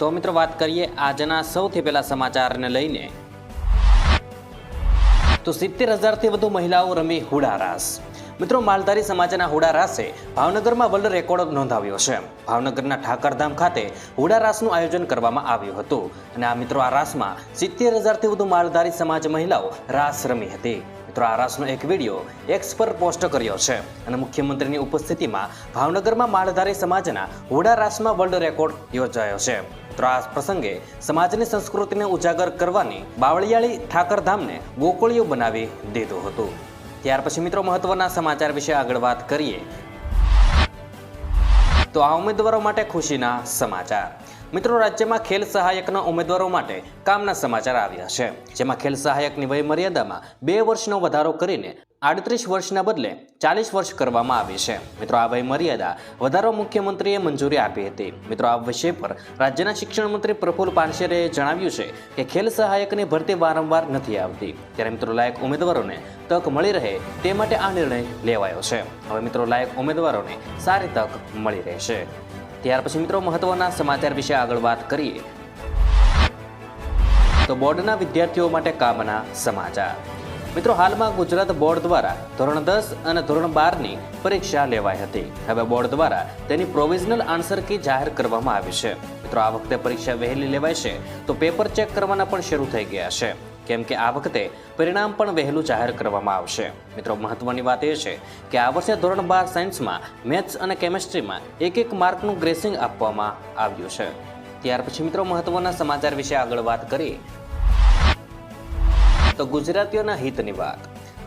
તો મિત્રો વાત કરીએ આજના સૌથી પહેલા સમાચારને લઈને. તો સિત્તેર હજારથી વધુ મહિલાઓ રમી હુડા રાસ. મિત્રો માલધારી સમાજના હુડારાસે ભાવનગરમાં વર્લ્ડ રેકોર્ડ નોંધાવ્યો છે. ભાવનગરના ઠાકરધામ ખાતે હુડા રાસનું આયોજન કરવામાં આવ્યું હતું. અને આ મિત્રો આ રાસમાં સિત્તેર હજારથી વધુ માલધારી સમાજ મહિલાઓ રાસ રમી હતી. મિત્રો આ રાસનો એક વીડિયો એક્સ પર પોસ્ટ કર્યો છે. અને મુખ્યમંત્રીની ઉપસ્થિતિમાં ભાવનગરમાં માલધારી સમાજના હુડારાસમાં વર્લ્ડ રેકોર્ડ યોજાયો છે. મિત્રો આ પ્રસંગે સમાજની સંસ્કૃતિને ઉજાગર કરવાની બાવળિયાળી ઠાકરધામને ગોકુળિયો બનાવી દીધું હતું. ત્યાર પછી મિત્રો મહત્વના સમાચાર વિશે આગળ વાત કરીએ. તો આ ઉમેદવારો માટે ખુશીના સમાચાર. મિત્રો રાજ્યમાં ખેલ સહાયકના ઉમેદવારો માટે કામના સમાચાર આવ્યા છે. જેમાં ખેલ સહાયકની વય મર્યાદામાં બે વર્ષનો વધારો કરીને આડત્રીસ વર્ષના બદલે ચાલીસ વર્ષ કરવામાં આવી છે. મિત્રો, આ વય મર્યાદા વધારો મુખ્યમંત્રીએ મંજૂરી આપી હતી. મિત્રો, આ વિષય પર રાજ્યના શિક્ષણ મંત્રી પ્રફુલ પાનશેરેએ જણાવ્યું છે કે ખેલ સહાયકની ભરતી વારંવાર નથી આવતી. ત્યારે મિત્રો, લાયક ઉમેદવારોને તક મળી રહે તે માટે આ નિર્ણય લેવાયો છે. હવે મિત્રો, લાયક ઉમેદવારોને સારી તક મળી રહેશે. ત્યાર પછી મિત્રો, મહત્વના સમાચાર વિશે આગળ વાત કરીએ. તો બોર્ડના વિદ્યાર્થીઓ માટે કામના સમાચાર. મિત્રો, હાલમાં ગુજરાત બોર્ડ દ્વારા ધોરણ દસ અને ધોરણ બારની પરીક્ષા લેવાઈ હતી. હવે બોર્ડ દ્વારા તેની પ્રોવિઝનલ આન્સર કી જાહેર કરવામાં આવી છે. મિત્રો, આ વખતે પરીક્ષા વહેલી લેવાય છે, તો પેપર ચેક કરવાના પણ શરૂ થઈ ગયા છે. કેમ કે આ વખતે પરિણામ પણ વહેલું જાહેર કરવામાં આવશે. મિત્રો, મહત્વની વાત એ છે કે આ વર્ષે ધોરણ બાર સાયન્સમાં મેથ્સ અને કેમેસ્ટ્રીમાં એક એક માર્કનું ગ્રેસિંગ આપવામાં આવ્યું છે. ત્યાર પછી મિત્રો, મહત્વના સમાચાર વિશે આગળ વાત કરીએ. તો ગુજરાતીઓના હિતની વાત.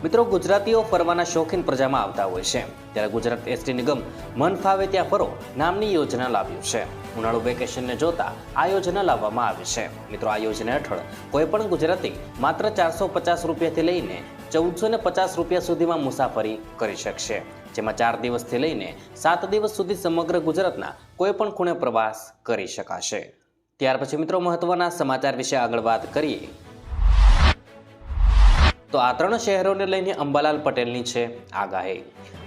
મિત્રો, ગુજરાતીઓ ફરવાના શોખીન પ્રજામાં આવતા હોય છે. ત્યારે ગુજરાત એસટી નિગમ મન ફાવે ત્યાં ફરો નામની યોજના લાવ્યું છે. ઉનાળુ વેકેશનને જોતા આ યોજના લાવવામાં આવી છે. મિત્રો, આ યોજના હેઠળ કોઈ પણ ગુજરાતી માત્ર ચારસો પચાસ રૂપિયાથી લઈને ચૌદસો ને પચાસ રૂપિયા સુધીમાં મુસાફરી કરી શકશે. જેમાં ચાર દિવસથી લઈને સાત દિવસ સુધી સમગ્ર ગુજરાતના કોઈ પણ ખૂણે પ્રવાસ કરી શકાશે. ત્યાર પછી મિત્રો, મહત્વના સમાચાર વિશે આગળ વાત કરીએ. તો આ ત્રણ શહેરોને લઈને અંબાલાલ પટેલની છે આગાહી.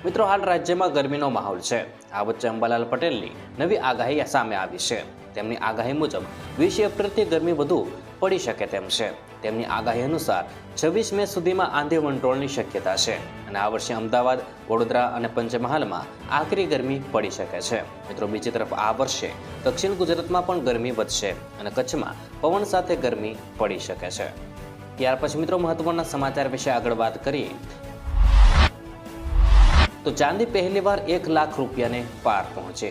મિત્રો, હાલ રાજ્યમાં ગરમીનો માહોલ છે. આ વચ્ચે અંબાલાલ પટેલની નવી આગાહી સામે આવી છે. તેમની આગાહી મુજબ વીસ એપ્રિલથી ગરમી વધુ પડી શકે તેમ છે. તેમની આગાહી અનુસાર છવ્વીસ મે સુધીમાં આંધી વંટોળની શક્યતા છે અને આ વર્ષે અમદાવાદ, વડોદરા અને પંચમહાલમાં આકરી ગરમી પડી શકે છે. મિત્રો, બીજી તરફ આ વર્ષે દક્ષિણ ગુજરાતમાં પણ ગરમી વધશે અને કચ્છમાં પવન સાથે ગરમી પડી શકે છે. ત્યાર પછી મિત્રો મહત્વના સમાચાર વિશે આગળ વાત કરીએ. તો ચાંદી પહેલીવાર એક લાખ રૂપિયાને પાર પહોંચે.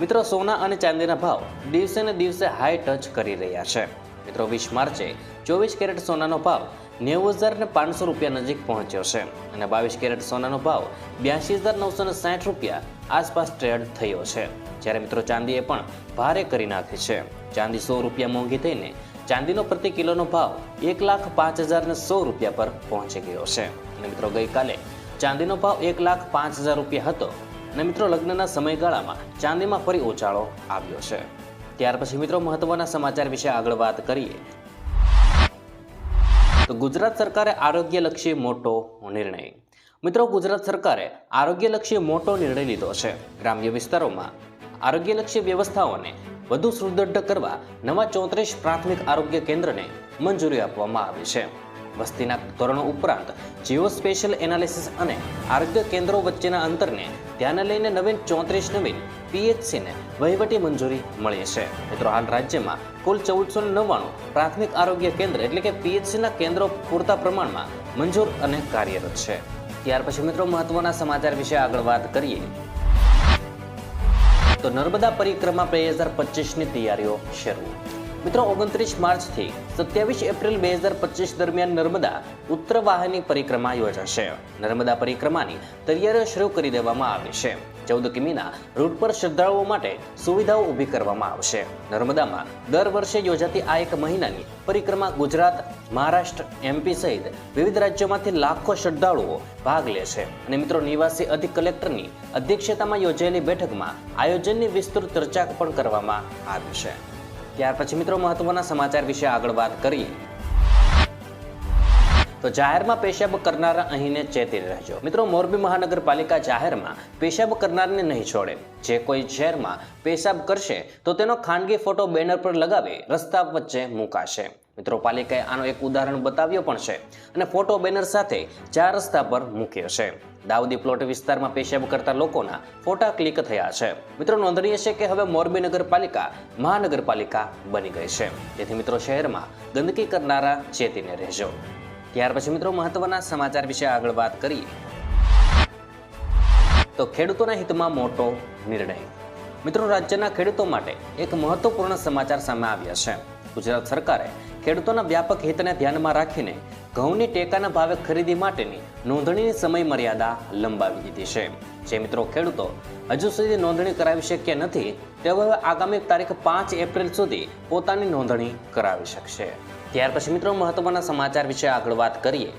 મિત્રો સોના અને ચાંદીના ભાવ દિવસે ને દિવસે હાઈ ટચ કરી રહ્યા છે. મિત્રો વીસ માર્ચે ચોવીસ કેરેટ સોનાનો ભાવ નેવું હજાર ને પાંચસો રૂપિયા નજીક પહોંચ્યો છે અને બાવીસ કેરેટ સોનાનો ભાવ બ્યાસી હજાર નવસો ને સાઠ રૂપિયા આસપાસ ટ્રેડ થયો છે. જ્યારે મિત્રો ચાંદીએ પણ ભારે કરી નાખી છે. ચાંદી સો રૂપિયા મોંઘી થઈને ચાંદીનો પ્રતિ કિલોનો ભાવ એક લાખ પાંચ હજાર સો રૂપિયા પર પહોંચી ગયો છે. અને મિત્રો, ગઈકાલે ચાંદીનો ભાવ એક લાખ પાંચ હજાર રૂપિયા હતો. અને મિત્રો, લગ્નના સમયગાળામાં ચાંદીમાં ફરી ઉછાળો આવ્યો છે. ત્યાર પછી મિત્રો, મહત્વના સમાચાર વિશે આગળ વાત કરીએ. તો ગુજરાત સરકારે આરોગ્યલક્ષી મોટો નિર્ણય. મિત્રો, ગુજરાત સરકારે આરોગ્યલક્ષી મોટો નિર્ણય લીધો છે. ગ્રામ્ય વિસ્તારોમાં આરોગ્યલક્ષી વ્યવસ્થાઓને વધુ સુદૃઢ કરવા નવા ચોત્રીસ પ્રાથમિક આરોગ્ય કેન્દ્રને મંજૂરી આપવામાં આવી છે. વસ્તીના ધોરણો ઉપરાંત જીઓ સ્પેશિયલ એનાલિસિસ અને આરોગ્ય કેન્દ્રો વચ્ચેના અંતરને ધ્યાને લઈને નવીન ચોત્રીસ નવીન પીએચસીને વહીવટી મંજૂરી મળી છે. મિત્રો, હાલ રાજ્યમાં કુલ ચૌદસો નવ્વાણું પ્રાથમિક આરોગ્ય કેન્દ્ર એટલે કે પીએચસીના કેન્દ્રો પૂરતા પ્રમાણમાં મંજૂર અને કાર્યરત છે. ત્યાર પછી મિત્રો, મહત્વના સમાચાર વિશે આગળ વાત કરીએ. તો નર્મદા પરિક્રમા બે હજાર પચીસની તૈયારીઓ શરૂ. મિત્રો, ઓગણત્રીસ માર્ચથી સત્યાવીસ એપ્રિલ બે હજાર પચીસ દરમિયાન નર્મદા ઉત્તર વાહિની પરિક્રમા યોજાશે. નર્મદા પરિક્રમાની તૈયારીઓ શરૂ કરી દેવામાં આવી છે. ચૌદ કિમીના રૂટ પર શ્રદ્ધાળુઓ માટે સુવિધાઓ ઊભી કરવામાં આવશે. નર્મદામાં દર વર્ષે યોજાતી આ એક મહિનાની પરિક્રમા ગુજરાત, મહારાષ્ટ્ર એમપી સહિત વિવિધ રાજ્યોમાંથી લાખો શ્રદ્ધાળુઓ ભાગ લે છે. અને મિત્રો, નિવાસી અધિક કલેક્ટરની અધ્યક્ષતામાં યોજાયેલી બેઠકમાં આયોજનની વિસ્તૃત ચર્ચા પણ કરવામાં આવી છે. ત્યાર પછી મિત્રો, મહત્વના સમાચાર વિશે આગળ વાત કરીએ. તો જાહેરમાં પેશાબ કરનારા અહીંને ચેતી રહેજો. મિત્રો, મોરબી મહાનગરપાલિકા જાહેરમાં પેશાબ કરનારને નહીં છોડે. જે કોઈ શહેરમાં પેશાબ કરશે, તો તેનો ખાનગી ફોટો બેનર પર લગાવી રસ્તા વચ્ચે મુકાશે. મિત્રો, પાલિકાએ આનો એક ઉદાહરણ બતાવ્યો પણ છે અને ફોટો બેનર સાથે ચાર રસ્તા પર મૂક્યો છે. દાઉદી પ્લોટ વિસ્તારમાં પેશાબ કરતા લોકોના ફોટા ક્લિક થયા છે. મિત્રો, નોંધનીય છે કે હવે મોરબી નગરપાલિકા મહાનગરપાલિકા બની ગઈ છે. તેથી મિત્રો, શહેરમાં ગંદકી કરનારા ચેતીને રહેજો. ત્યાર પછી મિત્રો મહત્વના સમાચાર વિશે આગળ વાત કરીએ. તો ખેડૂતોના હિતમાં મોટો નિર્ણય. મિત્રો રાજ્યના ખેડૂતો માટે એક મહત્વપૂર્ણ સમાચાર સામે આવ્યા છે. ગુજરાત સરકારે ખેડૂતોના વ્યાપક હિતને ધ્યાનમાં રાખીને ઘઉંની ટેકાના ભાવે ખરીદી માટેની નોંધણીની સમય મર્યાદા લંબાવી દીધી છે. જે મિત્રો ખેડૂતો હજુ સુધી નોંધણી કરાવી શક્યા નથી, તેઓ હવે આગામી તારીખ પાંચ એપ્રિલ સુધી પોતાની નોંધણી કરાવી શકશે. ત્યાર પછી મિત્રો મહત્વના સમાચાર વિશે આગળ વાત કરીએ.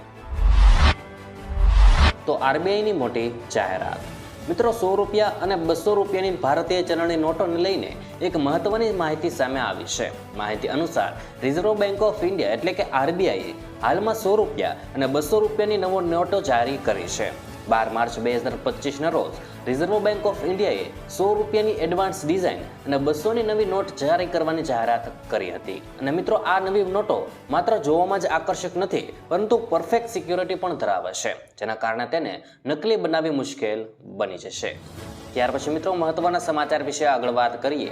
તો આરબીઆઈની મોટી જાહેરાત. મિત્રો સો રૂપિયા અને બસો રૂપિયાની ભારતીય ચલણની નોટોને લઈને એક મહત્વની માહિતી સામે આવી છે. માહિતી અનુસાર રિઝર્વ બેંક ઓફ ઇન્ડિયા એટલે કે આરબીઆઈએ હાલમાં સો રૂપિયા અને બસો રૂપિયાની નવો નોટો જારી કરી છે. બાર માર્ચ બે હજાર પચીસના રોજ રિઝર્વ બેંક ઓફ ઇન્ડિયાએ સો રૂપિયાની એડવાન્સ ડિઝાઇન અને બસોની નવી નોટ જારી કરવાની જાહેરાત કરી હતી. અને મિત્રો, આ નવી નોટો માત્ર જોવામાં જ આકર્ષક નથી, પરંતુ પરફેક્ટ સિક્યોરિટી પણ ધરાવે છે, જેના કારણે તેને નકલી બનાવવી મુશ્કેલ બની જશે. ત્યાર પછી મિત્રો, મહત્વના સમાચાર વિશે આગળ વાત કરીએ.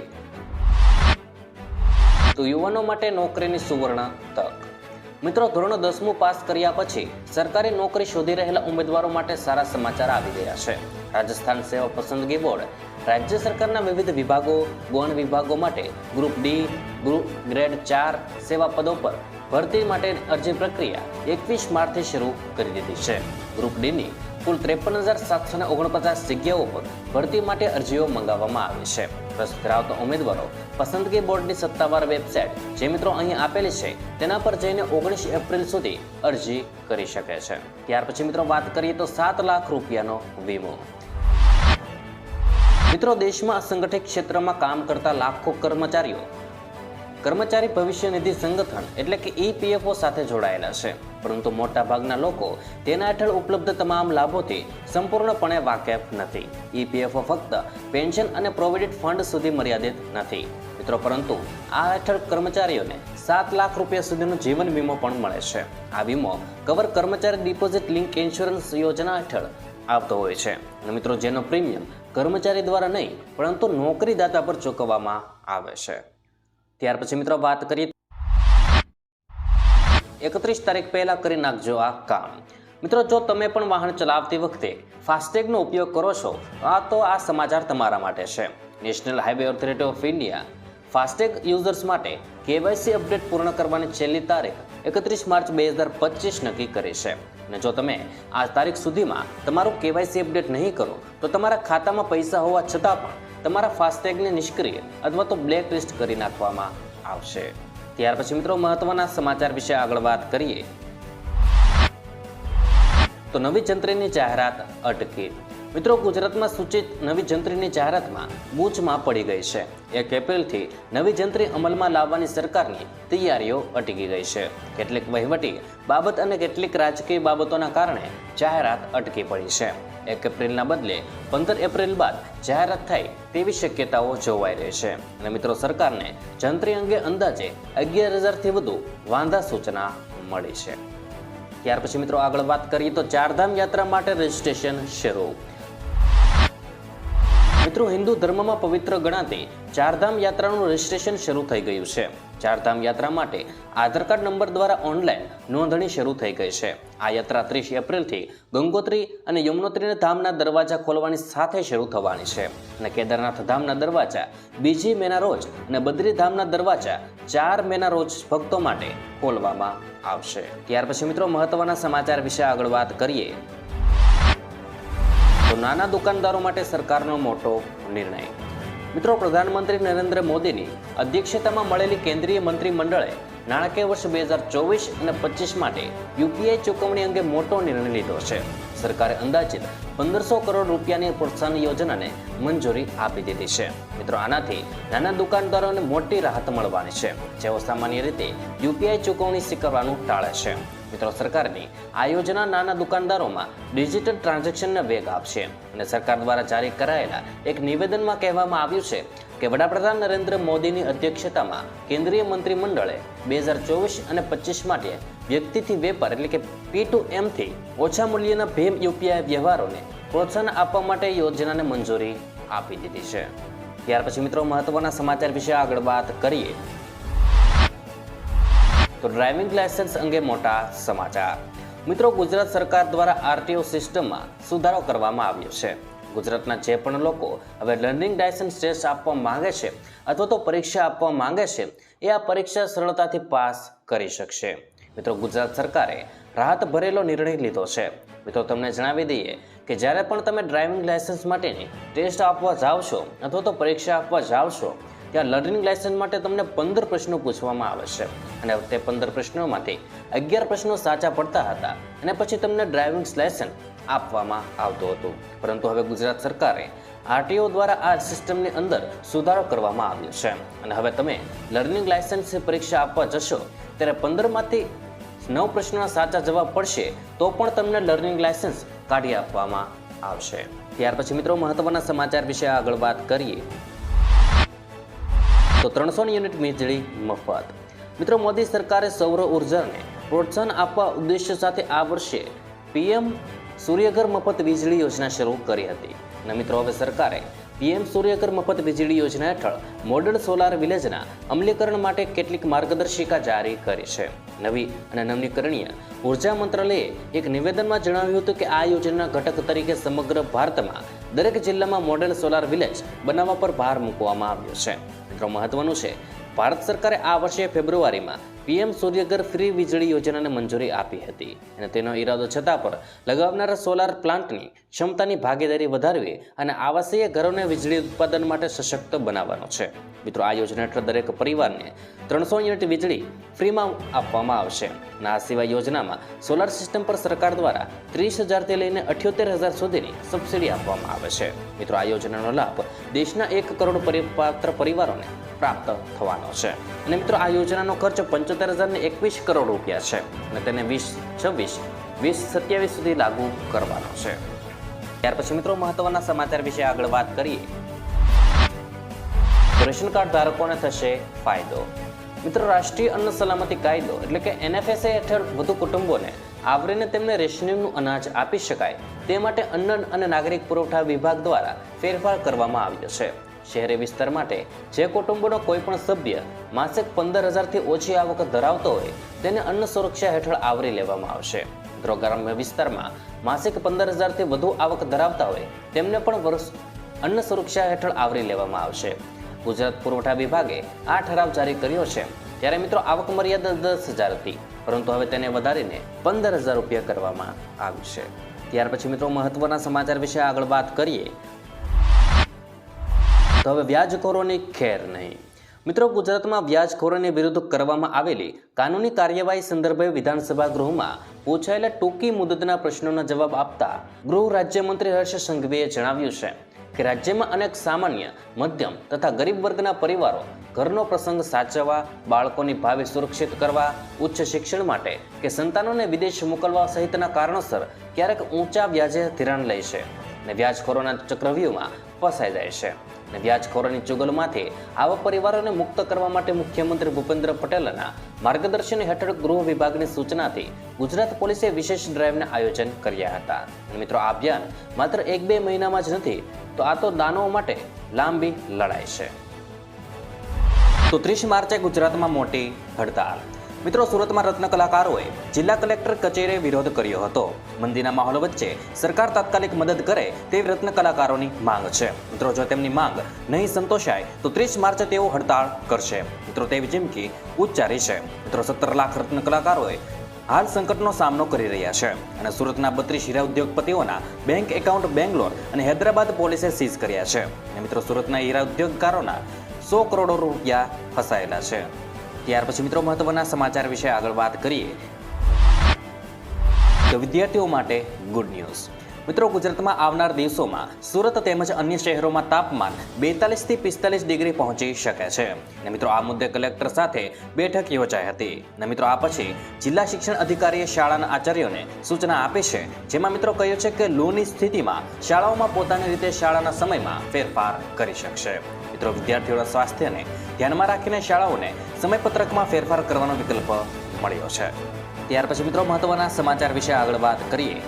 તો યુવાનો માટે નોકરીની સુવર્ણ તક. મિત્રો, ધોરણ દસમું પાસ કર્યા પછી સરકારી નોકરી શોધી રહેલા ઉમેદવારો માટે સારા સમાચાર આવી ગયા છે. રાજસ્થાન સેવા પસંદગી બોર્ડ રાજ્ય સરકારના વિવિધ વિભાગો, ગૌણ વિભાગો માટે ગ્રુપ ડી ગ્રુપ ગ્રેડ ચાર સેવા પદો પર ભરતી માટે અરજી પ્રક્રિયા એકવીસ માર્ચથી શરૂ કરી દીધી છે. ગ્રુપ ડીની કુલ ત્રેપન હજાર સાતસો ઓગણપચાસ જગ્યાઓ પર ભરતી માટે અરજીઓ મંગાવવામાં આવી છે. રસ ધરાવતા ઉમેદવારો પસંદગી બોર્ડની સત્તાવાર વેબસાઇટ જે મિત્રો અહીં આપેલી છે, તેના પર જઈને ઓગણીસ એપ્રિલ સુધી અરજી કરી શકે છે. ત્યાર પછી મિત્રો વાત કરીએ તો સાત લાખ રૂપિયાનો વીમો. મિત્રો દેશમાં અસંગઠિત ક્ષેત્રમાં કામ કરતા લાખો કર્મચારીઓ કર્મચારી ભવિષ્ય નિધિ સંગઠન એટલે કે ઈપીએફઓ સાથે જોડાયેલા છે. પરંતુ મોટાભાગના લોકો તેના હેઠળ ઉપલબ્ધ તમામ લાભોથી સંપૂર્ણપણે વાકેફ નથી. ઈપીએફઓ ફક્ત પેન્શન અને પ્રોવિડન્ટ ફંડ સુધી મર્યાદિત નથી. મિત્રો, પરંતુ આ હેઠળ કર્મચારીઓને સાત લાખ રૂપિયા સુધીનો જીવન વીમો પણ મળે છે. આ વીમો કવર કર્મચારી ડિપોઝિટ લિંક ઇન્સ્યોરન્સ યોજના હેઠળ આવતો હોય છે. અને મિત્રો, જેનો પ્રીમિયમ કર્મચારી દ્વારા નહીં, પરંતુ નોકરીદાતા પર ચૂકવવામાં આવે છે. ત્યાર પછી મિત્રો વાત કરીએ એકત્રીસ તારીખ પહેલા કરી નાખજો આ કામ. મિત્રો, જો તમે પણ વાહન ચલાવતી વખતે ફાસ્ટેગનો ઉપયોગ કરો છો, આ તો આ સમાચાર તમારા માટે છે. National Highway Authority of India FASTag users માટે કેવાયસી અપડેટ પૂર્ણ કરવાની છેલ્લી તારીખ એકત્રીસ માર્ચ બે હજાર પચીસ નક્કી કરી છે. અને જો તમે આ તારીખ સુધીમાં તમારું કેવાયસી અપડેટ નહીં કરો, તો તમારા ખાતામાં પૈસા હોવા છતાં પણ તમારા ફાસ્ટેગને નિષ્ક્રિય અથવા તો બ્લેક લિસ્ટ કરી નાખવામાં આવશે. ત્યાર પછી મિત્રો મહત્વના સમાચાર વિશે આગળ વાત કરીએ. તો નવી જંત્રીની જાહેરાત અટકી. મિત્રો, ગુજરાતમાં સૂચિત નવી જંત્રીની જાહેરાતમાં બૂચમાં પડી ગઈ છે. એક એપ્રિલથી નવી જંત્રી અમલમાં લાવવાની સરકારની તૈયારીઓ અટકી ગઈ છે. કેટલીક વહીવટી બાબત અને કેટલીક રાજકીય બાબતોના કારણે જાહેરાત અટકી પડી છે. એક એપ્રિલના બદલે પંદર એપ્રિલ બાદ જાહેરાત થાય તેવી શક્યતાઓ જોવાઈ રહી છે. અને મિત્રો, સરકારને જંત્રી અંગે અંદાજે અગિયાર હજારથી વધુ વાંધા સૂચના મળી છે. ત્યાર પછી મિત્રો, આગળ વાત કરીએ તો ચારધામ યાત્રા માટે રજીસ્ટ્રેશન શરૂ. મિત્રો, હિન્દુ ધર્મમાં પવિત્ર ગણાતી ચારધામ યાત્રાનું રજિસ્ટ્રેશન શરૂ થઈ ગયું છે. ચારધામ યાત્રા માટે આધાર કાર્ડ નંબર દ્વારા ઓનલાઈન નોંધણી શરૂ થઈ ગઈ છે. આ યાત્રા ત્રીસ એપ્રિલથી ગંગોત્રી અને યમનોત્રી ધામના દરવાજા ખોલવાની સાથે શરૂ થવાની છે અને કેદારનાથ ધામના દરવાજા, બીજી મેના રોજ અને બદ્રી ધામના દરવાજા ચાર મેના રોજ ભક્તો માટે ખોલવામાં આવશે. ત્યાર પછી મિત્રો, મહત્વના સમાચાર વિશે આગળ વાત કરીએ. નાના દુકાનદારો માટે સરકારનો મોટો નિર્ણય. મિત્રો, પ્રધાનમંત્રી નરેન્દ્ર મોદીની અધ્યક્ષતામાં મળેલી કેન્દ્રીય મંત્રીમંડળે નાણાકીય વર્ષ બે હજાર ચોવીસ અને પચીસ માટે યુપીઆઈ ચૂકવણી અંગે મોટો નિર્ણય લીધો છે. સરકારે અંદાજિત પંદરસો કરોડ રૂપિયાની પ્રોત્સાહન યોજનાને મંજૂરી આપી દીધી છે. મિત્રો, આનાથી નાના દુકાનદારોને મોટી રાહત મળવાની છે. જેઓ સામાન્ય રીતે યુપીઆઈ ચૂકવણી સ્વીકારવાનું ટાળે છે. મિત્રો, સરકારની આ યોજના નાના દુકાનદારોમાં ડિજિટલ ટ્રાન્ઝેક્શનને વેગ આપશે. અને સરકાર દ્વારા જારી કરાયેલા એક નિવેદનમાં કહેવામાં આવ્યું છે કે વડાપ્રધાન નરેન્દ્ર મોદીની અધ્યક્ષતામાં કેન્દ્રીય મંત્રીમંડળે બે હજાર ચોવીસ અને પચીસ માટે વ્યક્તિથી વેપાર એટલે કે પી ટુ એમથી ઓછા મૂલ્યના ભીમ યુપીઆઈ વ્યવહારોને પ્રોત્સાહન આપવા માટે યોજનાને મંજૂરી આપી દીધી છે. ત્યાર પછી મિત્રો, મહત્વના સમાચાર વિશે આગળ વાત કરીએ. તો ડ્રાઇવિંગ લાયસન્સ અંગે મોટા સમાચાર. મિત્રો, ગુજરાત સરકાર દ્વારા આરટીઓ સિસ્ટમમાં સુધારો કરવામાં આવ્યો છે. ગુજરાતના જે પણ લોકો હવે લર્નિંગ લાયસન્સ ટેસ્ટ આપવા માંગે છે અથવા તો પરીક્ષા આપવા માંગે છે, એ આ પરીક્ષા સરળતાથી પાસ કરી શકશે. મિત્રો, ગુજરાત સરકારે રાહત ભરેલો નિર્ણય લીધો છે. મિત્રો, તમને જણાવી દઈએ કે જ્યારે પણ તમે ડ્રાઇવિંગ લાયસન્સ માટેની ટેસ્ટ આપવા જાઓ છો અથવા તો પરીક્ષા આપવા જાઓ છો ત્યાં લર્નિંગ લાયસન્સ માટે તમને પંદર પ્રશ્નો પૂછવામાં આવે છે. અને તે પંદર પ્રશ્નોમાંથી અગિયાર પ્રશ્નો સાચા પડતા હતા અને પછી તમને ડ્રાઇવિંગ લાયસન્સ આપવામાં આવતું હતું. પરંતુ હવે ગુજરાત સરકારે આરટીઓ દ્વારા આ સિસ્ટમની અંદર સુધારો કરવામાં આવ્યો છે. અને હવે તમે લર્નિંગ લાયસન્સ પરીક્ષા આપવા જશો, ત્યારે પંદરમાંથી નવ પ્રશ્નોના સાચા જવાબ પડશે, તો પણ તમને લર્નિંગ લાયસન્સ કાઢી આપવામાં આવશે. ત્યાર પછી મિત્રો મહત્વના સમાચાર વિશે આગળ વાત કરીએ. તો ત્રણસો યુનિટ વીજળી મફત. મિત્રો, મોદી સરકારે સૌર ઉર્જાને પ્રોત્સાહન આપવા ઉદ્દેશ્ય સાથે આ વર્ષે પીએમ સૂર્યઘર મફત વીજળી યોજના શરૂ કરી હતી. અને મિત્રો, હવે સરકારે પીએમ સૂર્યઘર મફત વીજળી યોજના હેઠળ મોડલ સોલાર વિલેજના અમલીકરણ માટે કેટલીક માર્ગદર્શિકા જારી કરી છે. નવી અને નવીનીકરણીય ઊર્જા મંત્રાલયે એક નિવેદનમાં જણાવ્યું હતું કે આ યોજનાના ઘટક તરીકે સમગ્ર ભારતમાં દરેક જિલ્લામાં મોડેલ સોલાર વિલેજ બનાવવા પર ભાર મૂકવામાં આવ્યો છે. મિત્રો મહત્વનું છે. ભારત સરકારે આ વર્ષે ફેબ્રુઆરીમાં પીએમ સૂર્યઘર ફ્રી વીજળી યોજનાને મંજૂરી આપી હતી અને તેનો ઈરાદો છતાં પર લગાવનારા સોલાર પ્લાન્ટની ક્ષમતાની ભાગીદારી વધારવી અને આવાસીય ઘરોને વીજળી ઉત્પાદન માટે સશક્ત બનાવવાનો છે. મિત્રો, આ યોજના હેઠળ દરેક પરિવારને ત્રણસો યુનિટ વીજળી ફ્રીમાં આપવામાં આવશે. અને આ સિવાય યોજનામાં સોલાર સિસ્ટમ પર સરકાર દ્વારા ત્રીસ હજારથી લઈને અઠ્યોતેર હજાર સુધીની સબસિડી આપવામાં આવે છે. મિત્રો, આ યોજનાનો લાભ દેશના એક કરોડ પરિપાત્ર પરિવારોને પ્રાપ્ત થવાનો છે. અને મિત્રો, આ યોજનાનો ખર્ચ પંચોતેર હજારને એકવીસ કરોડ રૂપિયા છે અને તેને વીસ, છવ્વીસ, વીસ, સત્યાવીસ સુધી લાગુ કરવાનો છે. ત્યાર પછી મિત્રો, મહત્વના સમાચાર વિશે આગળ વાત કરીએ. રેશન કાર્ડ ધારકોને થશે ફાયદો. મિત્રો રાષ્ટ્રીય અન્ન સલામતી કાયદો, એટલે કે એનએફએસએ હેઠળ વધુ કુટુંબોને આવરીને તેમને રેશનિંગનું અનાજ આપી શકાય, તે માટે અન્ન અને નાગરિક પુરવઠા વિભાગ દ્વારા ફેરફાર કરવામાં આવ્યો છે શહેરી વિસ્તાર માટે જે કુટુંબોનો કોઈ પણ સભ્ય માસિક પંદર હજારથી ઓછી આવક ધરાવતો હોય, તેને અન્ન સુરક્ષા હેઠળ આવરી લેવામાં આવશે. મિત્રો ગ્રામ્ય વિસ્તારમાં માસિક પંદર હજારથી વધુ આવક ધરાવતા હોય, તેમને પણ વર્ષ અન્ન સુરક્ષા હેઠળ આવરી લેવામાં આવશે. ગુજરાત પુરવઠા વિભાગે આ ઠરાવ જારી કર્યો છે. ત્યારે મિત્રો, આવક મર્યાદા દસ હજાર હતી, પરંતુ હવે તેને વધારીને પંદર હજાર રૂપિયા કરવામાં આવી છે. ત્યાર પછી મિત્રો, મહત્વના સમાચાર વિશે આગળ વાત કરીએ. તો હવે વ્યાજખોરોની ખેર નહીં. મિત્રો, ગુજરાતમાં વ્યાજખોરોની વિરુદ્ધ કરવામાં આવેલી કાનૂની કાર્યવાહી સંદર્ભે વિધાનસભા ગૃહમાં પૂછાયેલા ટૂંકી મુદતના પ્રશ્નોના જવાબ આપતા ગૃહ રાજ્યમંત્રી હર્ષ સંઘવીએ જણાવ્યું છે. કે રાજ્યમાં અનેક સામાન્ય, મધ્યમ તથા ગરીબ વર્ગના પરિવારો ઘરનો પ્રસંગ સાચવવા, બાળકોની ભાવિ સુરક્ષિત કરવા, ઉચ્ચ શિક્ષણ માટે કે સંતાનોને વિદેશ મોકલવા સહિતના કારણોસર ક્યારેક ઊંચા વ્યાજે ધિરાણ લે છે અને વ્યાજખોરોના ચક્રવ્યૂહમાં ફસાઈ જાય છે. અને વ્યાજખોરોની ચુગલમાંથી આવા પરિવારોને મુક્ત કરવા માટે મુખ્યમંત્રી ભૂપેન્દ્ર પટેલના માર્ગદર્શન હેઠળ ગૃહ વિભાગની સૂચનાથી ગુજરાત પોલીસે વિશેષ ડ્રાઇવના આયોજન કર્યા હતા. મિત્રો, આ અભિયાન માત્ર એક બે મહિનામાં જ નથી, તો આ તો દાનવો માટે લાંબી લડાઈ છે. તો ત્રીસ માર્ચે ગુજરાતમાં મોટી હડતાલ. મિત્રો, સુરતમાં રત્ન કલાકારોએ જિલ્લા કલેક્ટર કચેરીએ વિરોધ કર્યો હતો. મંદીના માહોલ વચ્ચે સરકાર તાત્કાલિક મદદ કરે તેવી રત્ન કલાકારોની માંગ છે. મિત્રો, જો તેમની માંગ નહીં સંતોષાય, તો ત્રીસ માર્ચે તેઓ હડતાળ કરશે. મિત્રો, તેવી ચીમકી ઉચ્ચારી છે. મિત્રો, સત્તર લાખ રત્ન કલાકારોએ હાલ સંકટનો સામનો કરી રહ્યા છે અને સુરતના બત્રીસ હીરા ઉદ્યોગપતિઓના બેંક એકાઉન્ટ બેંગ્લોર અને હૈદરાબાદ પોલીસે સીઝ કર્યા છે. અને મિત્રો, સુરતના હીરા ઉદ્યોગકારોના સો કરોડો રૂપિયા ફસાયેલા છે. ત્યાર પછી મિત્રો મહત્વના સમાચાર વિશે આગળ વાત કરીએ તો વિદ્યાર્થીઓ માટે ગુડ ન્યૂઝ મિત્રો, ગુજરાતમાં આવનાર દિવસોમાં સુરત તેમજ અન્ય શહેરોમાં તાપમાન બેતાલીસથી પિસ્તાલીસ ડિગ્રી પહોંચી શકે છે. અને મિત્રો, આ મુદ્દે કલેક્ટર સાથે બેઠક યોજાઈ હતી. અને મિત્રો, આ પછી જિલ્લા શિક્ષણ અધિકારીએ શાળાના આચાર્યોને સૂચના આપી છે. જેમાં મિત્રો કહ્યું છે કે લૂની સ્થિતિમાં શાળાઓમાં પોતાની રીતે શાળાના સમયમાં ફેરફાર કરી શકશે. મિત્રો, વિદ્યાર્થીઓના સ્વાસ્થ્યને ધ્યાનમાં રાખીને શાળાઓને સમયપત્રકમાં ફેરફાર કરવાનો વિકલ્પ મળ્યો છે. ત્યાર પછી મિત્રો મહત્વના સમાચાર વિશે આગળ વાત કરીએ.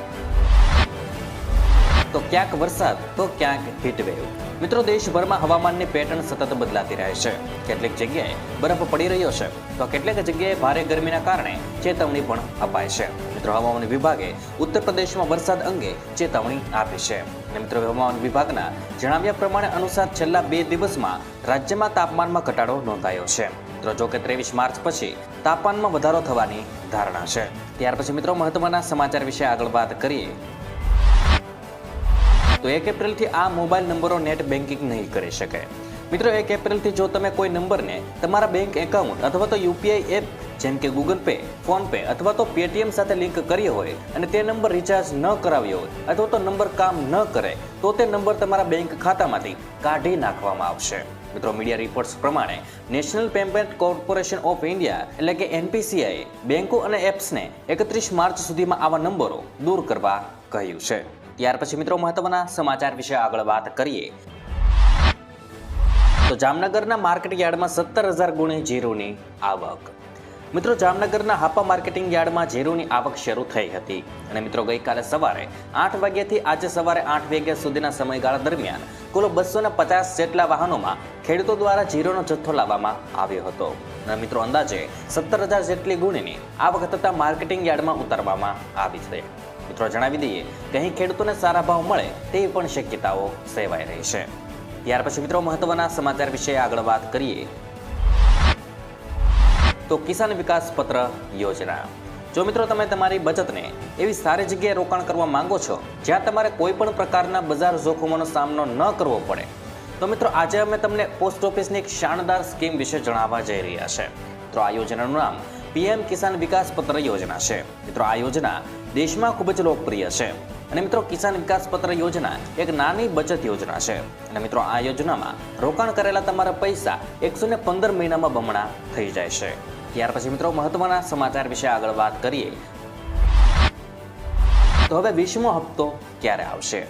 તો ક્યાંક વરસાદ, તો ક્યાંક હીટવેવ મિત્રો, દેશભરમાં હવામાનની પેટર્ન સતત બદલાતી રહે છે. કેટલીક જગ્યાએ બરફ પડી રહ્યો છે તો કેટલીક જગ્યાએ ભારે ગરમીના કારણે ચેતવણી પણ અપાય છે. મિત્રો, હવામાન વિભાગે ઉત્તર પ્રદેશમાં વરસાદ અંગે ચેતવણી આપી છે. મિત્રો, હવામાન વિભાગના જણાવ્યા પ્રમાણે અનુસાર છેલ્લા બે દિવસમાં રાજ્યમાં તાપમાનમાં ઘટાડો નોંધાયો છે. મિત્રો, જો કે ત્રેવીસ માર્ચ પછી તાપમાનમાં વધારો થવાની ધારણા છે. ત્યાર પછી મિત્રો, મહત્વના સમાચાર વિશે આગળ વાત કરીએ. તો એક એપ્રિલથી આ મોબાઈલ નંબરો નેટ બેન્કિંગ નહીં કરી શકે. મિત્રો, એક એપ્રિલથી જો તમે કોઈ નંબરને તમારા બેંક એકાઉન્ટ અથવા તો યુપીઆઈ એપ, જેમ કે ગૂગલ પે ફોનપે અથવા તો પેટીએમ સાથે લિંક કર્યો હોય અને તે નંબર રિચાર્જ ન કરાવ્યો હોય અથવા તો નંબર કામ ન કરે, તો તે નંબર તમારા બેંક ખાતામાંથી કાઢી નાખવામાં આવશે. મિત્રો, મીડિયા રિપોર્ટ્સ પ્રમાણે National Payment Corporation of India એટલે કે એનપીસીઆઈ બેંકો અને એપ્સને એકત્રીસ માર્ચ સુધીમાં આવા નંબરો દૂર કરવા કહ્યું છે. ત્યાર પછી મિત્રો મહત્વના સમાચાર વિશે આગળ વાત કરીએ. તો જામનગરના માર્કેટ યાર્ડમાં સત્તર હજાર ગુણે જીરોની આવક. મિત્રો જામનગરના હાપા માર્કેટિંગ યાર્ડમાં જીરુની આવક શરૂ થઈ હતી અને મિત્રો ગઈકાલે સવારે આઠ વાગ્યાથી આજે સવારે આઠ વાગ્યા સુધીના સમયગાળા દરમિયાન કુલ બસો પચાસ જેટલા વાહનોમાં ખેડૂતો દ્વારા જીરોનો જથ્થો લાવવામાં આવ્યો હતો. અને મિત્રો અંદાજે સત્તર હજાર જેટલી ગુણીની આવક થતાં માર્કેટિંગ યાર્ડમાં ઉતારવામાં આવી છે. મિત્રો જણાવી દઈએ કે અહીં ખેડૂતોને સારા ભાવ મળે તેવી પણ શક્યતાઓ સેવાઈ રહી છે. ત્યાર પછી મિત્રો મહત્વના સમાચાર વિશે આગળ વાત કરીએ. તો કિસાન વિકાસ પત્ર યોજના. જો મિત્રો તમે તમારી બચતને એવી સારી જગ્યાએ રોકાણ કરવા માંગો છો, જ્યાં તમારે કોઈ પણ પ્રકારના બજાર જોખમોનો સામનો ન કરવો પડે, તો મિત્રો આજે અમે તમને પોસ્ટ ઓફિસની એક શાનદાર સ્કીમ વિશે જણાવવા જઈ રહ્યા છે. તો આ યોજનાનું નામ પીએમ કિસાન વિકાસ પત્ર યોજના છે. મિત્રો, આ યોજના દેશમાં ખૂબ જ લોકપ્રિય છે. અને મિત્રો, કિસાન વિકાસ પત્ર યોજના એક નાની બચત યોજના છે. અને મિત્રો, આ યોજનામાં રોકાણ કરેલા તમારા પૈસા એકસો ને પંદર મહિનામાં બમણા થઈ જાય છે. ત્યાર પછી મિત્રો, મહત્વના સમાચાર વિશે આગળ વાત કરીએ. તો હવે વીસમો હપ્તો ક્યારે આવશે?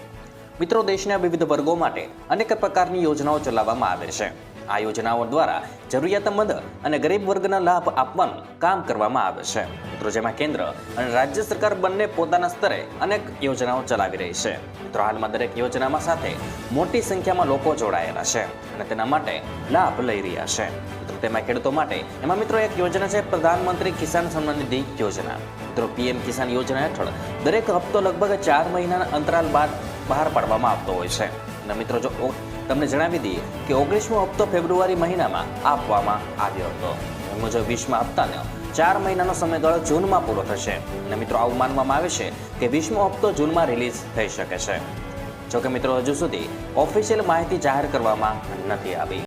મિત્રો, દેશના વિવિધ વર્ગો માટે અનેક પ્રકારની યોજનાઓ ચલાવવામાં આવે છે. આ યોજનાઓ દ્વારા જરૂરિયાતમંદ અને ગરીબ વર્ગના લાભ આપવાનું કામ કરવામાં આવે છે. મિત્રો, જેમાં કેન્દ્ર અને રાજ્ય સરકાર બંને પોતાના સ્તરે અનેક યોજનાઓ ચલાવી રહી છે. મિત્રો, હાલમાં દરેક યોજનામાં સાથે મોટી સંખ્યામાં લોકો જોડાયેલા છે અને તેના માટે લાભ લઈ રહ્યા છે. તેમાં ખેડૂતો માટે એમાં મિત્રો એક યોજના છે પ્રધાનમંત્રી કિસાન સન્માન નિધિ યોજના. મિત્રો, પીએમ કિસાન યોજના હેઠળ દરેક હપ્તો લગભગ ચાર મહિનાના અંતરાલ બાદ બહાર પાડવામાં આવતો હોય છે. અને મિત્રો, જો તમને જણાવી દઈએ કે ઓગણીસમો હપ્તો ફેબ્રુઆરી મહિનામાં આપવામાં આવ્યો હતો. મુજબ વીસમા હપ્તાનો ચાર મહિનાનો સમયગાળો જૂનમાં પૂરો થશે. અને મિત્રો, આવું માનવામાં આવે છે કે વીસમો હપ્તો જૂનમાં રિલીઝ થઈ શકે છે. જોકે મિત્રો, હજુ સુધી ઓફિશિયલ માહિતી જાહેર કરવામાં નથી આવી.